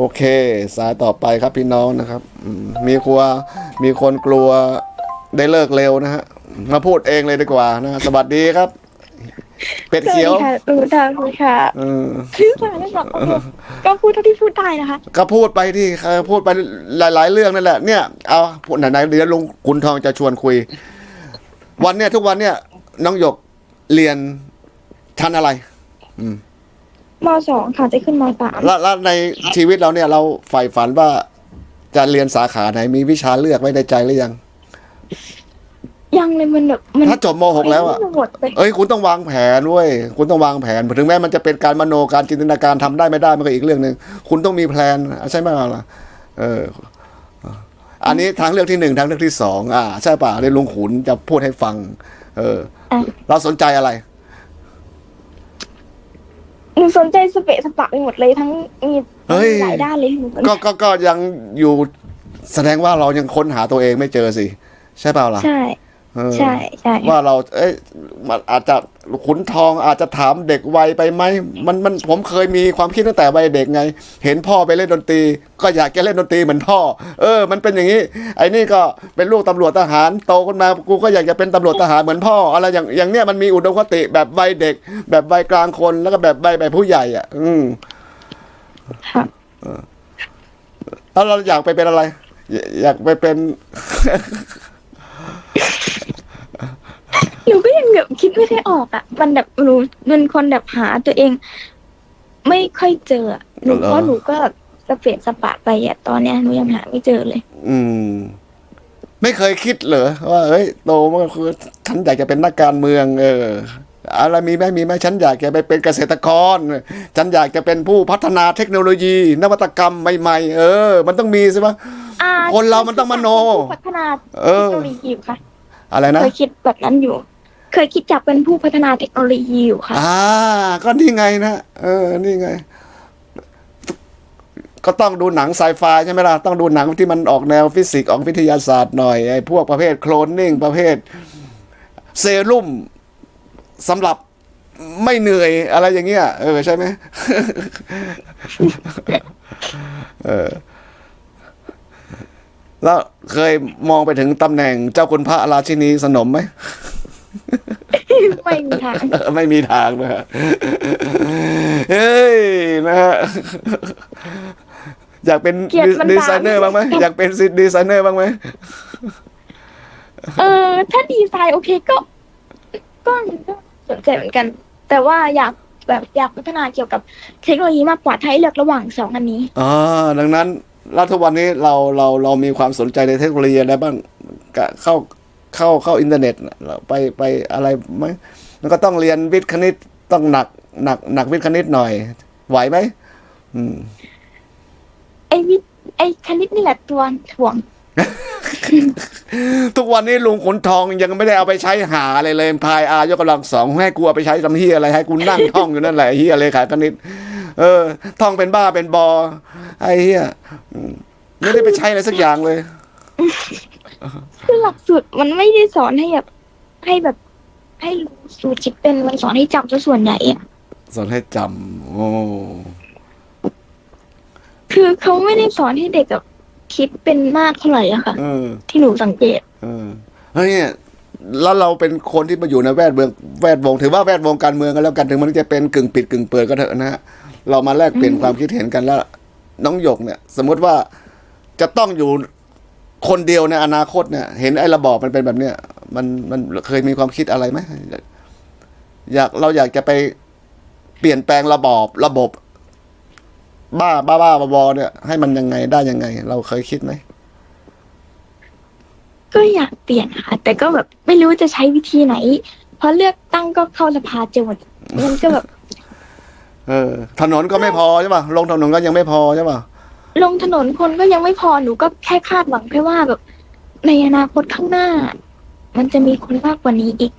โอเค สายต่อไปครับพี่น้องนะครับอืมมีครัวมีคนกลัวได้เลิกเร็วนะฮะมาพูดเองเลยดีกว่านะสวัสดีครับ เป็ดเขียวสวัสดีค่ะรู้ทางคุณค่ะเออชื่อสายไม่บอกก็พูดก็พูดเท่าที่พูดได้นะคะ ก็พูดไปที่เออพูดไปหลาย ๆ เรื่องนั่นแหละเนี่ยเอาพูดไหนๆเดี๋ยวลุงขุนทองจะชวนคุย วันเนี้ยทุกวันเนี่ย น้องหยกเรียนชั้นอะไรม สองค่ะจะขึ้นมสามแล้วแล้วในชีวิตเราเนี่ยเราใฝ่ฝันว่าจะเรียนสาขาไหนมีวิชาเลือกไว้ในใจหรือยัง ยังเลยมันแบบมันถ้าจบม .6 แล้วอะไปหมดเลยเอ้ยคุณต้องวางแผนเว้ยคุณต้องวางแผนถึงแม้มันจะเป็นการมโนการจินตนาการทำได้ไม่ได้มันก็อีกเรื่องหนึ่งคุณต้องมีแพลนใช่ไหมล่ะเออ อันนี้ทางเลือกที่หนึ่งทางเลือกที่สองอ่า ใช่ป่ะเดี๋ยวลุงขุนจะพูดให้ฟัง เอออะเราสนใจอะไร หนูสนใจสเปะสปะไปหมดเลยทั้งมีเฮ้ย หลายด้านเลยหนูก็ก็ก็ยังอยู่แสดงว่าเรายังค้นหาตัวเองไม่เจอสิ ใช่เปล่าล่ะ ใช่เออ ใช่ใช่ว่าเรา เอ้ยมันอาจจะขุนทองอาจจะถามเด็กวัยไปไหมมันมันผมเคยมีความคิดตั้งแต่วัยเด็กไง เห็นพ่อไปเล่นดนตรี ก็อยากจะเล่นดนตรีเหมือนพ่อ เออ มันเป็นอย่างนี้ ไอ้นี่ก็เป็นลูกตำรวจทหารโตขึ้นมากูก็อยากจะเป็นตำรวจทหารเหมือนพ่ออะไรอย่างอย่างเนี้ยมันมีอุดมคติแบบวัยเด็ก แบบวัยกลางคนแล้วก็แบบวัยแบบผู้ใหญ่ อะ อืมค่ะแล้วเราอยากไปเป็นอะไร อยอยากไปเป็น หนูก็ยังแบบคิดไม่ได้ออกอะ มันแบบหนูเป็นคนแบบหาตัวเอง ไม่ค่อยเจออะหนูเหรอเพราะหนูก็สเปะสปะไปอะตอนเนี้ยหนูยังหาไม่เจอเลย อืม ไม่เคยคิดเหรอว่าเฮ้ยโตมาคือฉันอยากจะเป็นนักการเมือง เอออะไรมีไหมมีไหมฉันอยากจะไปเป็นเกษตรกร ฉันอยากจะเป็นผู้พัฒนาเทคโนโลยี นวัตกรรมใหม่ๆ เออ มันต้องมีใช่ปะอ่าคนเรามันต้องมโน พัฒนาเอเทคอโนโลยีอยู่ค่ะ อะไรนะเคยคิดแบบนั้นอยู่เค ยคิดอยากเป็นผู้พัฒนาเทคโนโลยีอยู่ค่ะ อ่า ก็นี่ไงนะเออ นี่ไง ก็ต้องดูหนังไซไฟใช่ไหมล่ะ ต้องดูหนังที่มันออกแนวฟิสิกส์ออกวิทยาศาสตร์หน่อยไอ้พวกประเภทโคลนนิ่งประเภท เซรุ่มสำหรับไม่เหนื่อยอะไรอย่างเงี้ยเออใช่ไหมเออแล้วเคยมองไปถึงตำแหน่งเจ้าคุณพระราชินีสนมไหม ไม่มีทาง ไม่มีทางนะฮะเฮ้ยนะฮะอยากเป็นเกลียดมันดีไซเนอร์บ้างไหมอยากเป็นดีไซเนอร์บ้างไหมเออถ้าดีไซน์โอเคก็ก็ ก็สนใจเหมือนกัน แต่ว่าอยากแบบอยากพัฒนาเกี่ยวกับเทคโนโลยีมากกว่าถ้าให้เลือกระหว่างสองอันนี้อ่าดังนั้นแล้วทุกวันนี้เราเราเรามีความสนใจในเทคโนโลยีอะไรบ้างกะเข้า เข้าเข้าอินเทอร์เน็ตเราไปไปอะไรไหมมันก็ต้องเรียนวิทย์คณิตต้องหนักหนักหนักวิทย์คณิตหน่อย ไหวไหมอืมไอวิทย์ไอคณิตนี่แหละตัวถ่วง ทุกวันนี้ลุงขุนทองยังไม่ได้เอาไปใช้หาอะไรเลยพายอายกกำลังสองให้กูเอาไปใช้ทำเฮียอะไรให้กูนั่งท่องอยู่นั่นแหละเฮียเลยขายคณิต เออ ท่องเป็นบ้าเป็นบอ ไอ้เฮียอืมไม่ได้ไปใช้อะไรสักอย่างเลย คือหลักสูตรมันไม่ได้สอนให้แบบให้แบบให้รู้สูตรคิดเป็นมันสอนให้จำซะส่วนใหญ่อะสอนให้จำโอ้คือเขาไม่ได้สอนให้เด็กแบบคิดเป็นมากเท่าไหร่อะค่ะเออ ที่หนูสังเกต เออเฮ้ยเนี่ยแล้วเราเป็นคนที่มาอยู่ในแวดวงแวดวงถือว่าแวดวงการเมืองกันแล้วกันถึงมันจะเป็นกึ่งปิดกึ่งเปิดก็เถอะนะฮะเรามาแลกเปลี่ยนความคิดเห็นกันแล้ว น้องหยกเนี่ย สมมุติว่าจะต้องอยู่ คนเดียวในอนาคตเนี่ย เห็นไอ้ระบอบมันเป็นแบบเนี้ยมันมันเคยมีความคิดอะไรไหมอยากเราอยากจะไปเปลี่ยนแปลงระบอบระบบ บ้าบ้าบ้าบอๆเนี่ย ให้มันยังไงได้ยังไง เราเคยคิดไหมก็อยากเปลี่ยนค่ะ แต่ก็แบบไม่รู้จะใช้วิธีไหน เพราะเลือกตั้งก็เข้าสภาเจอหมดมันก็แบบ เออ ถนนก็ไม่พอใช่ป่ะลงถนนก็ยังไม่พอใช่ป่ะ ลงถนนคนก็ยังไม่พอหนูก็แค่คาดหวังแค่ว่าแบบ ในอนาคตข้างหน้า มันจะมีคนมากกว่านี้อีก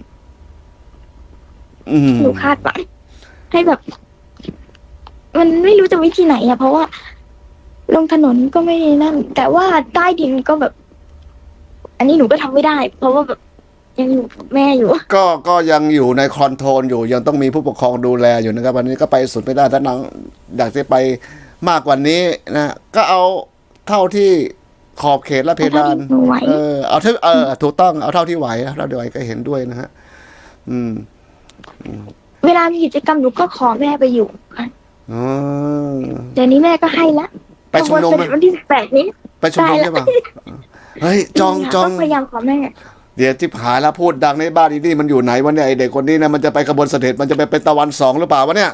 อืมหนูคาดหวังให้แบบ มันไม่รู้จะวิธีไหนอะเพราะว่า ลงถนนก็ไม่นั่น แต่ว่าใต้ดินก็แบบ อันนี้หนูก็ทำไม่ได้ เพราะว่าแบบยังอยู่กับแม่อยู่ ก็ก็ยังอยู่ในคอนโทรลอยู่ยังต้องมีผู้ปกครองดูแลอยู่นะครับวันนี้ก็ไปสุดไม่ได้ถ้าน้องอยากจะไป มากกว่านี้นะก็เอาเท่าที่ขอบเขตและเพดานเอาเท่าที่หนูไหวเออเอาเท่าเออถูกต้องเอาเท่าที่ไหวเอาเท่าที่ไหวก็เห็นด้วยนะฮะอืม เวลามีกิจกรรมหนูก็ขอแม่ไปอยู่ค่ะอ๋อเดี๋ยวนี้แม่ก็ให้ละไปชุมนุมขบไหมวนเสด็จวันที่สิบแปดนี้ ไปชุมนุมได้ใช่แล้วป่ะเฮ้ยจองจองก็พยายามขอแม่เดี๋ยวที่หายแล้วพูดดังในบ้านอีนี่มันอยู่ไหนวะเนี่ยไอเด็กคนนี้นะมันจะไปขบวนเสด็จมันจะไปเป็นตะวันสองหรือเปล่าวะเนี่ย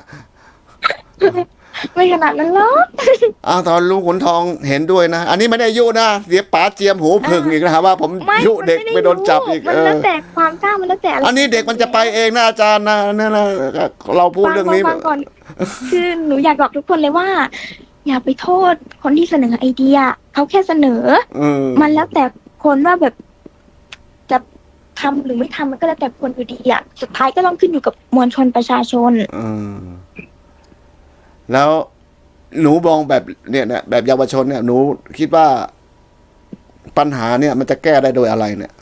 ไม่ขนาดนั้นหรอกอ้าวตอนลุงขุนทองเห็นด้วยนะ อันนี้ไม่ได้ยุนะเดี๋ยวป๋าเจียมหูผึ่งอีกนะฮะว่าผมไม่ยุเด็กมันไปม่โดนจับอีกมันเอแล้อวแต่ความกล้ามันแล้วแต่ะไรอันนี้เด็กมันจะไปเองนะอาจารย์นะนั่นนะเราพูดเรื่องนี้ ฟัฟัก่อน คือหนูอยากบอกทุกคนเลยว่า อย่าไปโทษคนที่เสนอไอเดียเขาแค่เสนอ เออมันแล้วแต่คนว่าแบบจะทำหรือไม่ทำมันก็แล้วแต่คนอยู่ดีอะสุดท้ายก็ต้องขึ้นอยู่กับมวลชนประชาชน เออ แล้วหนูมองแบบเนี่ยนะแบบเยาวชนเนี่ยหนูคิดว่าปัญหาเนี่ย มันจะแก้ได้โดยอะไรเนี่ย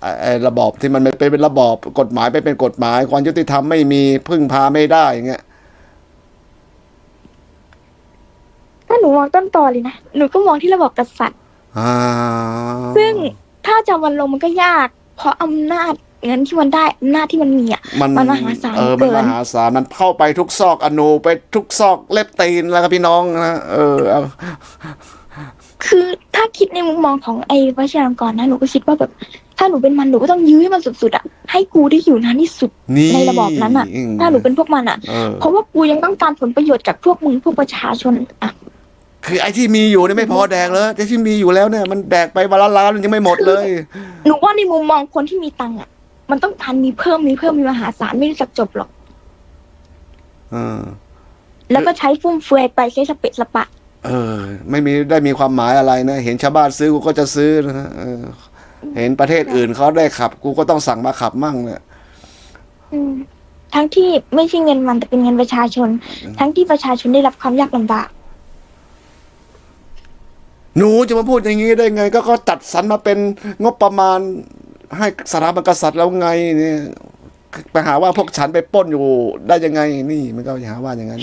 ไอ้ไอ้ระบอบที่มันไม่เป็นระบอบกฎหมายไม่เป็นกฎหมาย ความยุติธรรมไม่มีพึ่งพาไม่ได้อย่างเงี้ยถ้าหนูมองต้นตอเลยนะหนูก็มองที่ระบบกษัตริย์อ่าซึ่งถ้าจะวันลงมันก็ยาก เพราะอำนาจ เงินที่มันได้อำนาจที่มันมีอะมันมันมหาศาลเออเกิมันนมหาศาลมันเข้าไปทุกซอกอนูไปทุกซอกเล็บตีนแล้วครับพี่น้องนะเออเอาคือถ้าคิดในมุมมองของไอ้วชิรกรนะหนูก็คิดว่าแบบ ถ้าหนูเป็นมันหนูก็ต้องยื้อให้มันสุดๆอะให้กูได้อยู่นานที่สุดนี่ในระบอบนั้นอะมถ้าหนูเป็นพวกมันอะเออเพราะว่ากูยังต้องการผลประโยชน์จากพวกมึงพวกประชาชนอะคือไอ้ที่มีอยู่เนี่ยไม่พอแดกเลยไอ้ที่มีอยู่แล้วเนี่ย มันแดกไปวันละล้านมันยังไม่หมดเลย หนูว่าในมุมมองคนที่มีตังค์อะ มันต้องการมีเพิ่มมีเพิ่มมีมหาศาลไม่รู้จักจบหรอกเออแล้วก็ใช้ฟุ่มเฟือยไปใช้สเปะสปะ เออ ไม่มีได้มีความหมายอะไรนะ เห็นชาวบ้านซื้อกูก็จะซื้อนะฮะเออ เห็นประเทศอื่นเขาได้ขับ กูก็ต้องสั่งมาขับมั่งเนี่ยอืมทั้งที่ไม่ใช่เงินมันแต่เป็นเงินประชาชน ทั้งที่ประชาชนได้รับความยากลำบากหนูจะมาพูดอย่างนี้ได้ไง ก็ก็จัดสรรมาเป็นงบประมาณ ให้สถาบันกษัตริย์แล้วไงเนี่ยไปหาว่าพวกฉันไปปล้นอยู่ได้ยังไง นี่มันก็อย่าหาว่าอย่างนั้น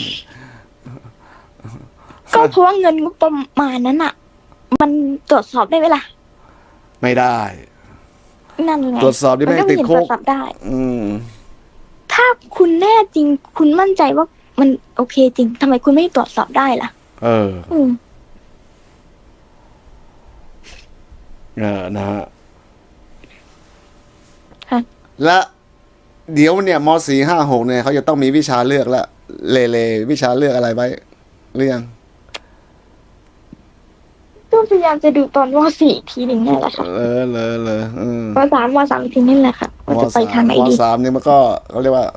ก็เพราะว่าเงินงบประมาณนั้นอะ มันตรวจสอบได้ไหมล่ะ ไม่ได้ นั่นไงตรวจสอบดิมันไม่ก็ติไม่ดเห็นตรคุวกจสอบได้อืมถ้าคุณแน่จริง คุณมั่นใจว่ามันโอเคจริงทำไมคุณไม่ตรวจสอบได้ล่ะ เออ อืมเออนะฮะค่ะ และเดี๋ยวเนี่ยมสี่ห้าหกเนี่ยเขาจะต้องมีวิชาเลือกแล้วเลเลวิชาเลือกอะไรไว้หรือยังก็พยายามจะดูตอนมสี่อีกทีหนึ่งนี่แหละค่ะเออเลยเลยอืมมสามมสามอีกทีนี่แหละค่ะว่าจะไปทางไหนมดีสามเนี่ยมันก็เขาเรียกว่า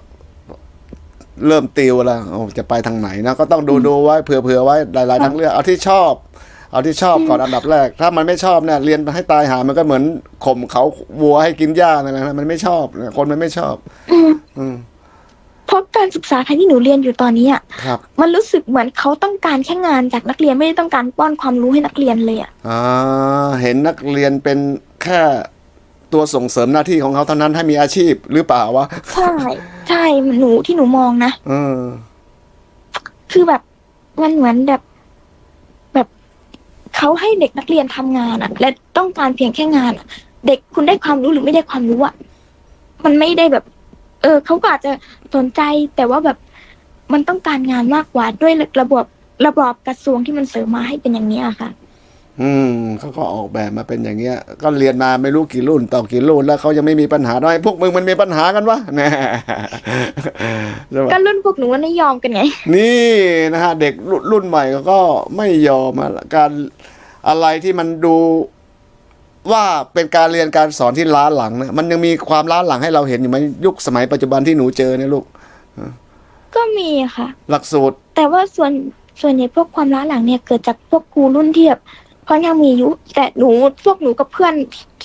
เริ่มติวแล้วโอ้จะไปทางไหนนะก็ต้องดูดูไว้เผื่อเผื่อไว้หลายๆทางเลือกเอาที่ชอบ เอาที่ชอบก่อนอันดับแรก ถ้ามันไม่ชอบเนี่ยเรียนให้ตายหามันก็เหมือนข่มเขาวัวให้กินหญ้านั่นแหละนะมันไม่ชอบคนมันไม่ชอบ อืมเพราะการศึกษาครั้งที่หนูเรียนอยู่ตอนนี้อะครับมันรู้สึกเหมือนเขาต้องการแค่งานจากนักเรียนไม่ได้ต้องการป้อนความรู้ให้นักเรียนเลยอะอ่าเห็นนักเรียนเป็นแค่ตัวส่งเสริมหน้าที่ของเขาเท่านั้นให้มีอาชีพหรือเปล่าวะใช่ใช่หนูที่หนูมองนะเออคือแบบมันเหมือนแบบแบบ เขาให้เด็กนักเรียนทำงานอะ และต้องการเพียงแค่งานอะ เด็กคุณได้ความรู้หรือไม่ได้ความรู้อะมันไม่ได้แบบ เออเขาก็อาจจะสนใจแต่ว่าแบบมันต้องการงานมากกว่าด้วยระบบระบอบกระทรวงที่มันเสริมมาให้เป็นอย่างนี้อะค่ะ อืมเขาก็ออกแบบมาเป็นอย่างเงี้ย ก็เรียนมาไม่รู้กี่รุ่น ต่อกี่รุ่นแล้วเขายังไม่มีปัญหาด้วยพวกมึงมันมีปัญหากันวะแน่ใช่ปะก็รุ่นพวกหนูมันไม่ยอมกันไง นี่นะฮะ เด็กรุ่นรุ่นใหม่ก็ไม่ยอมอะการ อะไรที่มันดูว่าเป็นการเรียนการสอนที่ล้าหลังนะมันยังมีความล้าหลังให้เราเห็นอยู่ไหมยุคสมัยปัจจุบันที่หนูเจอเนี่ยลูก ก็มีอะค่ะ หลักสูตร แต่ว่าส่วนส่วนใหญ่พวกความล้าหลังเนี่ยเกิดจากพวกครูรุ่นที่แบบค่อนข้างมีอายุแต่หนูพวกหนูกับเพื่อน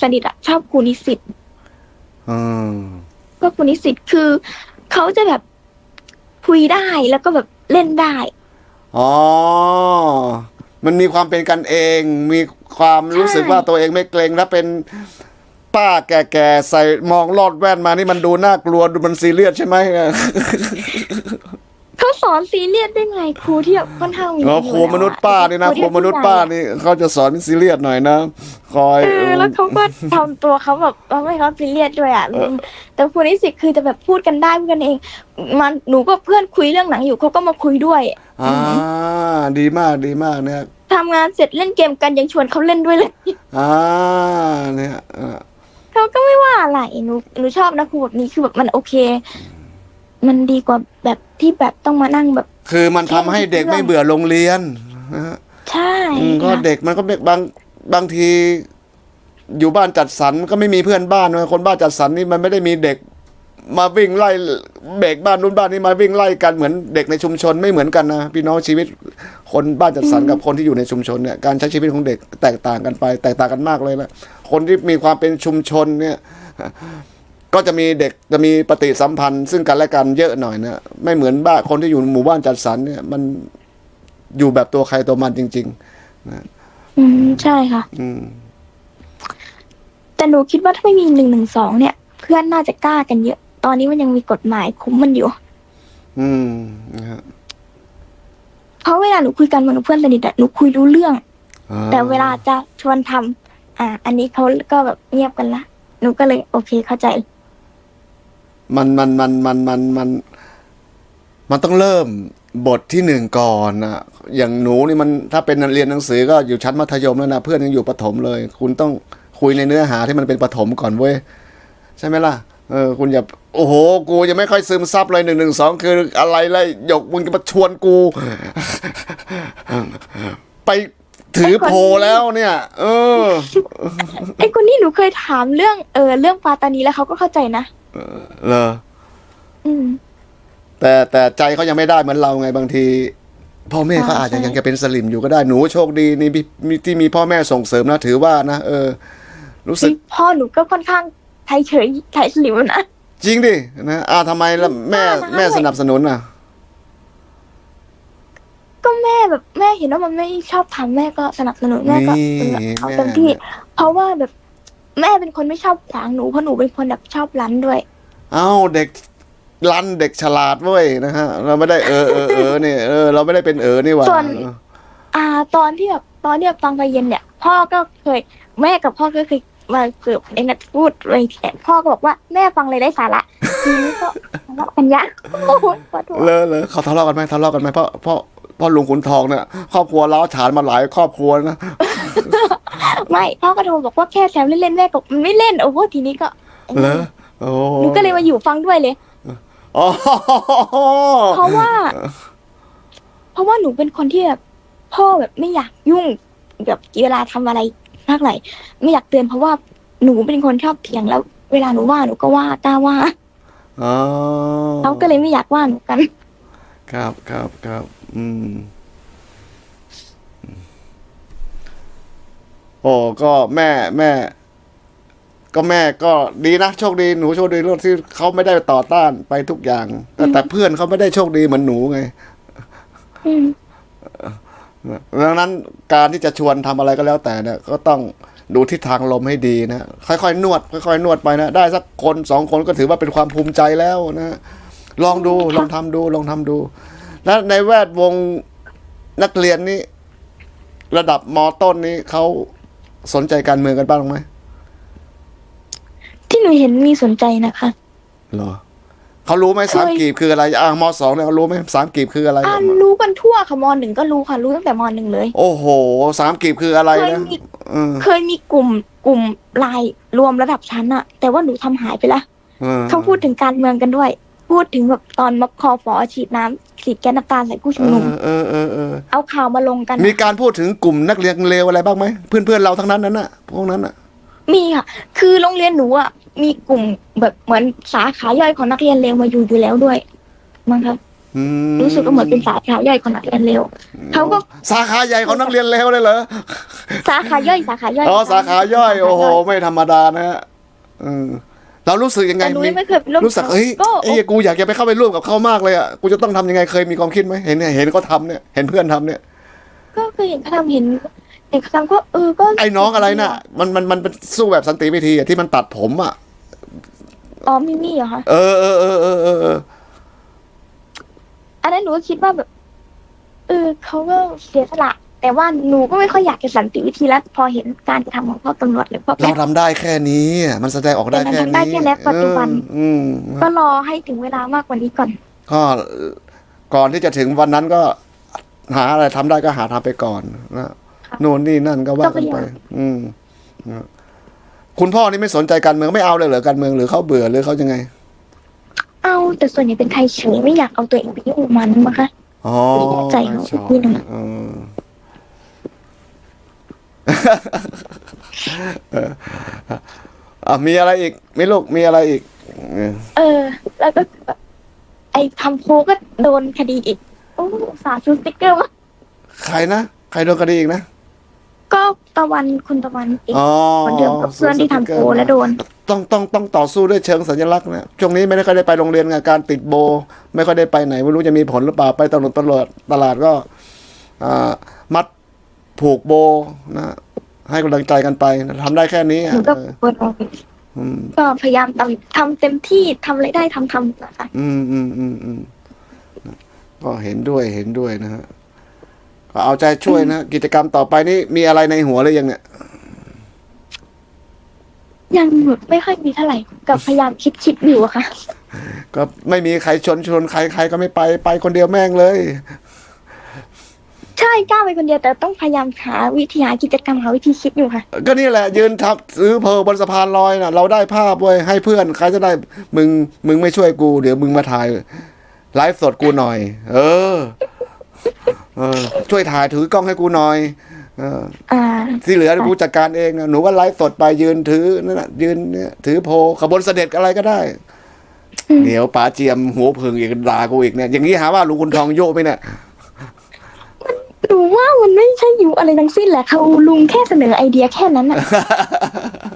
สนิทอะชอบครูนิสิตอืมพวกครูนิสิตคือเขาจะแบบคุยได้แล้วก็แบบเล่นได้ อ๋อ มันมีความเป็นกันเอง มีความรู้สึกว่าตัวเองไม่เกรงและเป็นป้าแก่ๆใส่มองลอดแว่นมานี่มันดูน่ากลัวดูมันซีเรียสใช่ไหม เขาสอนซีเรียสได้ไงครูที่แบบค่อนข้างมีอ๋ออาคยุรูมนุษย์ป้านี่นะคครูมนุษย์ป้านี่เขาจะสอนเป็นซีเรียสหน่อยนะคอยเออแล้วเขาก็ทำตัวเขาแบบว่าไม่เขาซีเรียสด้วยอะเออแต่ครูนิสิตคือจะแบบพูดกันได้พูดกันเอง มันหนูก็เพื่อนคุยเรื่องหนังอยู่เขาก็มาคุยด้วยอ่าดีมากดีมากเนี่ยทำงานเสร็จเล่นเกมกันยังชวนเขาเล่นด้วยเลยอ่าเนี่ยอ่าเขาก็ไม่ว่าอะไรหนูหนูชอบนะครูแบบนี้คือแบบมันโอเค มันดีกว่าแบบที่แบบต้องมานั่งแบบ คือมันทำให้เด็กไม่เบื่อโรงเรียนนะฮะใช่อืมก็ค่ะเด็กมันก็ไม่บางบางที อยู่บ้านจัดสรรก็ไม่มีเพื่อนบ้านนะคนบ้านจัดสรรนี่มันไม่ได้มีเด็ก มาวิ่งไล่เบรกบ้านนู้นบ้านนี้มาวิ่งไล่กันเหมือนเด็กในชุมชนไม่เหมือนกันนะพี่น้องชีวิต คนบ้านจัดสรรกับคนที่อยู่ในชุมชนเนี่ยการใช้ชีวิตของเด็กแตกต่างกันไป แตกต่างกันมากเลยนะคนที่มีความเป็นชุมชนเนี่ย ก็จะมีเด็กจะมีปฏิสัมพันธ์ ซึ่งกันและกันเยอะหน่อยนะไม่เหมือนบ้านคนที่อยู่หมู่บ้านจัดสรรเนี่ยมันอยู่แบบตัวใครตัวมันจริงอืมใช่ค่ะๆอืม แต่หนูคิดว่าถ้าไม่มีหนึ่งหนึ่งสองเนี่ย เพื่อนน่าจะกล้ากันเยอะ ตอนนี้มันยังมีกฎหมายคุ้มมันอยู่ อืมนะฮะเพราะเวลาหนูคุยกันเหมือนกับเพื่อนสนิทอะหนูคุยรู้เรื่อง อ่าแต่เวลาจะชวนทำอ่า อันนี้เขาก็แบบเงียบกันละ หนูก็เลยโอเคเข้าใจ มันมันมันมันมันมันมันต้องเริ่มบทที่หนึ่งก่อนนะอย่างหนูนี่มันถ้าเป็นเรียนหนังสือก็อยู่ชั้นมัธยมแล้วนะเพื่อนยังอยู่ประถมเลย คุณต้องคุยในเนื้อหาที่มันเป็นประถมก่อนเว้ยใช่ไหมล่ะเออคุณอย่าโอ้โห กูยังไม่ค่อยซึมซับเลยหนึ่งหนึ่งสองคืออะไรเลยหยกมึงจะมาชวนกู ไป ถือโพแล้วเนี่ย เออไอ้คนนี้หนูเคยถามเรื่องเออเรื่องปาตานีแล้วเขาก็เข้าใจนะเหรออืมแต่แต่ใจเขายังไม่ได้เหมือนเราไงบางทีพ่อแม่เขาอ่าอาจจะใช่ยังจะเป็นสลิมอยู่ก็ได้หนูโชคดีนี่มีมีที่มีพ่อแม่ส่งเสริมนะถือว่านะเออ รู้สึกที่พ่อหนูก็ค่อนข้างไทยเฉยไทยสลิวนะจริงดินะอ่าทำไมล่ะแม่ว่านะแม่สนับสนุนอะ ก็แม่แบบแม่เห็นว่ามันไม่ชอบทำแม่ก็สนับสนุนแม่ก็นี่เออเอาแม่เต็มที่ เพราะว่าแบบแม่เป็นคนไม่ชอบขวางหนูเพราะหนูเป็นคนแบบชอบรั้นด้วย เอ้าเด็กรันเด็กฉลาดเว้ยนะฮะ เราไม่ได้เออเออเออเนี่ยเออเราไม่ได้เป็นเออนี่หว่าส่วนอ่า ตอนที่แบบตอนที่แบบฟังไปเย็นเนี่ย พ่อก็เคย แม่กับพ่อก็เคยมาเกือบไอ้นัดพูดอะไรแต่พ่อก็บอกว่าแม่ฟังเลยได้สาระทีนี้ก็ทะเลาะกันยะโอ้โหขอโทษเลอเลยเขาทะเลาะกันไหมทะเลาะกันไหมเพราะเพราะเพราะลุงขุนทองเนี่ยครอบครัวล้าวฉานมาหลายครอบครัวนะ ไม่พ่อก็โทรบอกว่าแค่แซมเล่นๆแม่บอกมันไม่เล่นโอ้โหทีนี้ก็เลอโอ้หนูก็เลยมาอยู่ฟังด้วยเลยอ๋อเพราะว่า เพราะว่าหนูเป็นคนที่แบบพ่อแบบไม่อยากยุ่งแบบเวลาทำอะไรมากไหร่ไม่อยากเตือนเพราะว่าหนูเป็นคนชอบเถียงแล้ว เวลาหนูว่าหนูก็ว่ากล้าว่าอ๋อเขาก็เลยไม่อยากว่าหนูกัน ครับครับครับ อืมโอ้ก็แม่แม่ ก็แม่ก็ดีนะโชคดีหนูโชคดีเรื่องที่เขาไม่ได้ต่อต้านไปทุกอย่าง แต่แต่เพื่อนเขาไม่ได้โชคดีเหมือนหนูไงอืมดังนั้นการที่จะชวนทำอะไรก็แล้วแต่เนี่ย ก็ต้องดูทิศทางลมให้ดีนะค่อยๆนวด ค่อยๆนวดไปนะได้สักคนสองคนก็ถือว่าเป็นความภูมิใจแล้วนะลองดูลองทำดูลองทำดู แล้วในแวดวงนักเรียนนี่ระดับมต้นนี้เขาสนใจการเมืองกันบ้างไหมที่หนูเห็นมีสนใจนะคะเหรอเขารู้ไหมเคยสามกีบคืออะไรอ่ามสองเนี่ยเขารู้ไหมสามกีบคืออะไรอ่ารู้กันทั่วค่ะมหนึ่งก็รู้ค่ะ รู้ตั้งแต่มหนึ่งเลย โอ้โหสามกีบคืออะไรเคยนะมีอืมเคยมีกลุ่มกลุ่มไลน์รวมระดับชั้นอะแต่ว่าหนูทำหายไปละอืมเขาพูดถึงการเมืองกันด้วย พูดถึงแบบตอนม็อบคอฟอฉีดน้ำฉีดแก๊สน้ำตาใส่ผู้ชุมนุมเออเออเออเออเอาข่าวมาลงกัน มีการพูดถึงกลุ่มนักเรียนเลวอะไรบ้างไหมเพื่อนเพื่อนๆเราทั้งนั้นนั่นน่ะพวกนั้นน่ะ มีค่ะ คือโรงเรียนหนูอะ มีกลุ่มแบบเหมือนสาขาย่อยของนักเรียนเลวมาอยู่อยู่แล้วด้วยมั้งครับ อืมรู้สึกว่าเหมือนเป็นสาขาย่อยของนักเรียนเลวเขาก็สาขาใหญ่ของนักเรียนเลวเลยเหรอสาขาย่อยสาขาย่อยอ๋อสาขาย่อยสาขาโอ้โหไม่ธรรมดานะฮะอืม เรารู้สึกยังไงแต่หนูมียังไม่เคยไปร่วมรู้สึกเฮ้ยก็ ไอ้เหี้ยกูอยากจะไปเข้าไปร่วมกับเขามากเลยอะกูจะต้องทำยังไงเคยมีความคิดไหมเห็นเนี่ยเห็นเขาทำเนี่ยเห็นเพื่อนทำเนี่ย ก็เคยเห็นเขาทำเห็นเห็นเขาทำก็เออก็ไอ้น้องอะไรน่ะ มันมันมันเป็นสู้แบบสันติวิธีอะที่มันตัดผมอะอ๋อมิมี่เหรอคะเออเออเออเออเออเอออันนั้นหนูก็คิดว่าแบบเออเขาก็เสียสละ แต่ว่าหนูก็ไม่ค่อยอยากจะสันติวิธีแล้วพอเห็นการกระทำของพ่อตำรวจหรือพ่อเราแม่ทำได้แค่นี้อะมันแสดงออกได้แค่แต่มันทำได้นี้แค่ในปัจจุบันเอออืมก็รอให้ถึงเวลามากกว่านี้ก่อนก็ก่อนที่จะถึงวันนั้นก็หาอะไรทำได้ก็หาทำไปก่อนนะโน่นนี่นั่นก็ว่ากันไปก็พยายามอืมนะคุณพ่อนี่ไม่สนใจการเมืองไม่เอาเลยเหรอการเมืองหรือเขาเบื่อหรือเขายังไง เอาแต่ส่วนใหญ่เป็นไทยเฉยไม่อยากเอาตัวเองไปยุ่งกับมันมั้งคะอ๋อไม่แน่ใจเขาชอบนิดนึง อะเออเอออะมีอะไรอีกมีลูกมีอะไรอีกเออเออ แล้วก็แบบไอ้ทำโพก็โดนคดีอีกโอ้สาห์ซื้อสติ๊กเกอร์มาใครนะใครโดนคดีอีกนะก็ตะวันคุณตะวันอีกอ๋อคนเดิมกับเพื่อนที่ทำโพแล้วโดน ต้องต้องต้องต่อสู้ด้วยเชิงสัญลักษณ์นะช่วงนี้ไม่ได้ค่อยได้ไปโรงเรียนไงการติดโบ ไม่ค่อยได้ไปไหนไม่รู้จะมีผลหรือเปล่าไปตลาดตลาดตลาดก็อ่ามัด ผูกโบนะ ให้กำลังใจกันไปทำได้แค่นี้หอะนูก็เออเปิดออกอืม ก็พยายามทำทำเต็มที่ทำอะไรได้ทำทำนะคะ อืมอืมอืมอืมก็เห็นด้วยเห็นด้วยนะฮะก็เอาใจช่วยนะกิจกรรมต่อไปนี่มีอะไรในหัวหรือยังเนี่ยยังแบบไม่ค่อยมีเท่าไหร่กับพยายามคิดคิดอยู่อะค่ะ ก็ไม่มีใครชวนชวนใครใครก็ไม่ไปไปคนเดียวแม่งเลย ใช่กล้าไปคนเดียวแต่ต้องพยายามหาวิธีหากิจกรรมหาวิธีคิดอยู่ค่ะ ก็นี่แหละ ยืนทับซื้อเพอบนสะพานลอยนะเราได้ภาพเว้ยให้เพื่อนใครจะได้มึงมึงไม่ช่วยกู เดี๋ยวมึงมาถ่ายไลฟ์สดกูหน่อย เออ เออ ช่วยถ่ายถือกล้องให้กูหน่อย เอออ่าที่เหลือกูจัดการเองนะหนูก็ไลฟ์สดไปยืนถือนั่นนะยืนเนี่ยถือโพขบวนเสด็จอะไรก็ได้อืมเดี๋ยวป๋าเจียมหัวเพิงอีกด่ากูอีกเนี่ย อย่างนี้หาว่าลุงคุณทองโยกไหมเนี่ย หนูว่ามันไม่ใช่อยู่อะไรทั้งสิ้นแหละเขาลุงแค่เสนอไอเดียแค่นั้นน่ะ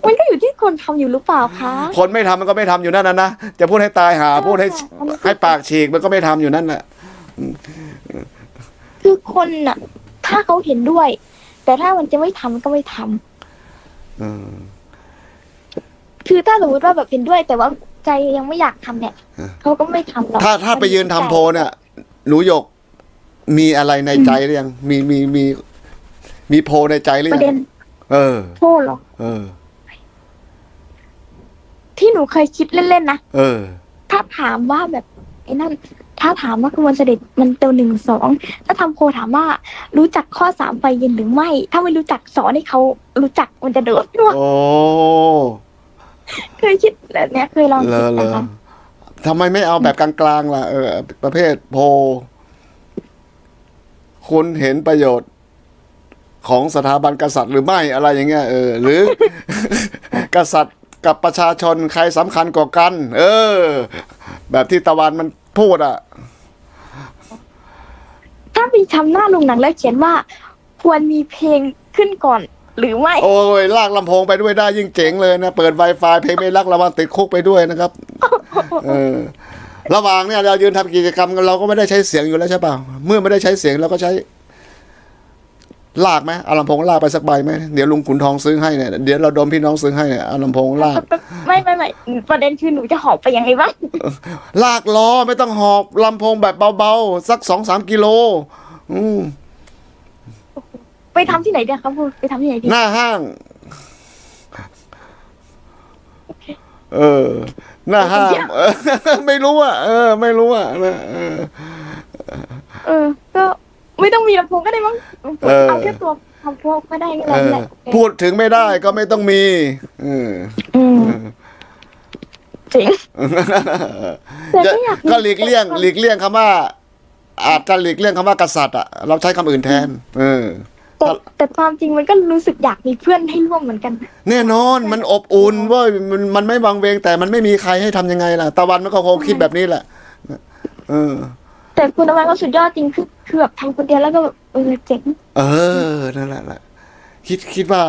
มันก็อยู่ที่คนทำอยู่หรือเปล่าคะ คนไม่ทำมันก็ไม่ทำอยู่นั่นนะนะจะพูดให้ตายหาพูดให้ให้ปากฉีกมันก็ไม่ทำอยู่นั่นแหละคือคนน่ะ ถ้าเขาเห็นด้วย แต่ถ้ามันจะไม่ทำก็ไม่ทำเออคือถ้าสมมติว่าแบบเห็นด้วย แต่ว่าใจยังไม่อยากทำเนี่ยอะเขาก็ไม่ทำหรอกถ้าถ้าไปยืนทำโพลเนี่ยหนูหยก มีอะไรในใจหรือยังมีมีมีมีโพลในใจหรือปยัระเด็นงเออ โทษหรอกเออ ที่หนูเคยคิดเล่นๆนะ เออ ถ้าถามว่าแบบไอ้นั่น ถ้าถามว่าขบวนเสด็จมันเตียวหนึ่งสองถ้าทำโพลถามว่ารู้จักข้อสามไฟเย็นหรือไม่ ถ้าไม่รู้จักสอนให้เขารู้จักมันจะโดดด้วยโอ้เคยคิดแบบเนี้ยเคยลองเลคิดอเลนะอคะทำไมไม่เอาแบบกลางๆล่ะเออ ประเภทโพล คุณเห็นประโยชน์ของสถาบันกษัตริย์หรือไม่อะไรอย่างเงี้ยเออ หรือ กษัตริย์กับประชาชนใครสำคัญกว่ากัน เออ แบบที่ตะวันมันพูดอะ ถ้ามีทำหน้าลงหนังแล้วเขียนว่า ควรมีเพลงขึ้นก่อน หรือไม่ โอ้ย ลากลำโพงไปด้วยได้ยิ่งเจ๋งเลยนะ เปิด Wi-Fi เพลงไม่รักระวังติดคุกไปด้วยนะครับ เออ ระหว่างเนี่ยเรายืนทำกิจกรรมกันเราก็ไม่ได้ใช้เสียงอยู่แล้วใช่เปล่าเมื่อไม่ได้ใช้เสียงเราก็ใช้ ลากไหมเอาลำโพงลากไปสักใบไหมเดี๋ยวลุงขุนทองซื้อให้เนี่ยเดี๋ยวเราดมพี่น้องซื้อให้เนี่ยเอาลำโพงลากไม่ไม่ไม่ประเด็นคือหนูจะหอบไปยังไงบ้างลากล้อไม่ต้องหอบลำโพงแบบเบาๆสักสองสามกิโล อืมไปทำที่ไหนเดียครับพูไปทำที่ไหนดีหน้าห้าง เออ หน้าห้างเออไม่รู้อะเออ ไม่รู้อะนะเออเออ ก็ไม่ต้องมีลำโพงก็ได้มั้งเออเอาแค่ตัวลำโพงก็ได้นี่เอแหละอนี่แหละพูดถึงไม่ได้ก็ไม่ต้องมีเอออืมจริงแต่ก็อยากมีก็หลีกเลี่ยง หลีกเลี่ยงคำว่า อาจจะหลีกเลี่ยงคำว่ากษัตริย์อะเราใช้คำอื่นแทน เออ แต่แต่ความจริงมันก็รู้สึกอยากมีเพื่อนให้ร่วมเหมือนกัน แน่นอนมันอบอุ่นเว้ยมันมันไม่วังเวง แต่มันไม่มีใครให้ทำยังไงล่ะ ตะวันมันก็คงคิดแบบนี้แหละเออ แต่คุณตะวันก็สุดยอดจริงคือคือแบบทำคนเดียวแล้วก็แบบเออเจ๋งเออนั่นแหละแหละคิดคิดว่า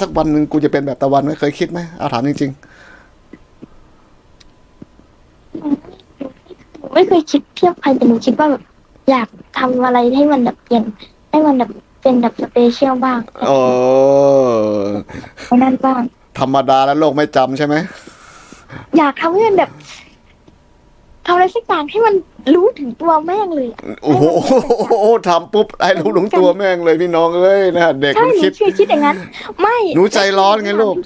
สักวันหนึ่งกูจะเป็นแบบตะวันไหมเคยคิดไหมเอาถามจริงไม่เคยคิดเทียบใครแต่หนูคิดว่าแบบอยากทำอะไรให้มันแบบเปลี่ยนให้มันแบบ เป็นแบบสเปเชียลบ้างๆโอ้ไอ้นั่นบ้าง ธรรมดาแล้วโลกไม่จำใช่ไหม อยากทำให้มันแบบทำอะไรสักอย่างให้มันรู้ถึงตัวแม่งเลยอะโอ้โหทำปุ๊บไอ้ลูกหลงตัวแม่งเลยพี่น้องเอ้ยนะเด็กใช่มันหนูคิดคือคิดอย่างนั้น ไม่หนูใจร้อนไงลูก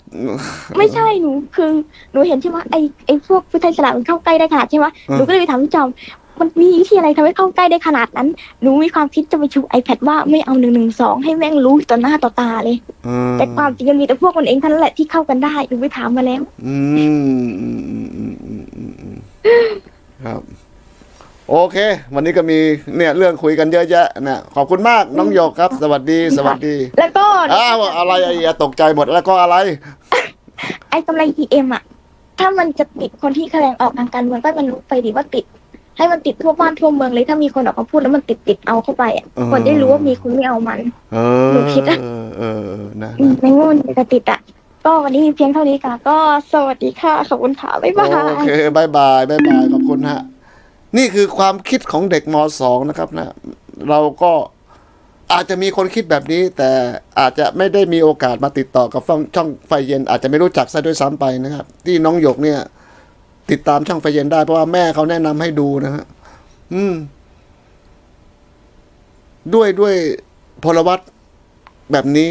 ไม่ใช่หนูคือหนูเห็นใช่ไหมไอไอพวกพุทธอิสระมันเข้าใกล้ได้ขนาดใช่ไหมอืมหนูก็เลยไปถามพี่จอม มันมีวิธีอะไรทำให้เข้าใกล้ได้ขนาดนั้น หนูมีความคิดจะไปชู iPad ว่าไม่เอาหนึ่งหนึ่งสองให้แม่งรู้ต่อหน้าต่อตาเลยอืมแต่ความจริงมันมีแต่พวกมันเองเท่านั้นแหละที่เข้ากันได้หนูไปถามมาแล้ว อืมอืมอืมอืมอืมอืมอืมครับ โอเค วันนี้ก็มีเนี่ยเรื่องคุยกันเยอะแยะนะขอบคุณมากน้องหยกครับ สวัสดีสวัสดี แล้วก็อ้าวอะไรไอ้เหี้ยตกใจหมดแล้วก็อะไร ไอ้กำไร PM อะถ้ามันจะติดคนที่แสดงออกทางการเมืองก็ให้มันรู้ไปดิว่าติด ให้มันติดทั่วบ้านทั่วเมืองเลยถ้ามีคนออกมาพูดแล้วมันติดติดๆเอาเข้าไปอะอืมคนได้รู้ว่ามีคุณไม่เอามันเออหนูคิดอะเออเออเออนะอืมไม่ง่วนจะติดอะก็วันนี้มีเพียงเท่านี้ค่ะ ก็สวัสดีค่ะขอบคุณค่ะบ๊ายบายโอเคบายบายบายบายขอบคุณฮะนี่คือความคิดของเด็กมสองนะครับนะ เราก็อาจจะมีคนคิดแบบนี้ แต่อาจจะไม่ได้มีโอกาสมาติดต่อกับช่องช่องไฟเย็น อาจจะไม่รู้จักซะด้วยซ้ำไปนะครับ ที่น้องหยกเนี่ย ติดตามช่องไฟเย็นได้เพราะว่าแม่เขาแนะนำให้ดูนะฮะอืม ด้วยด้วยพลวัตแบบนี้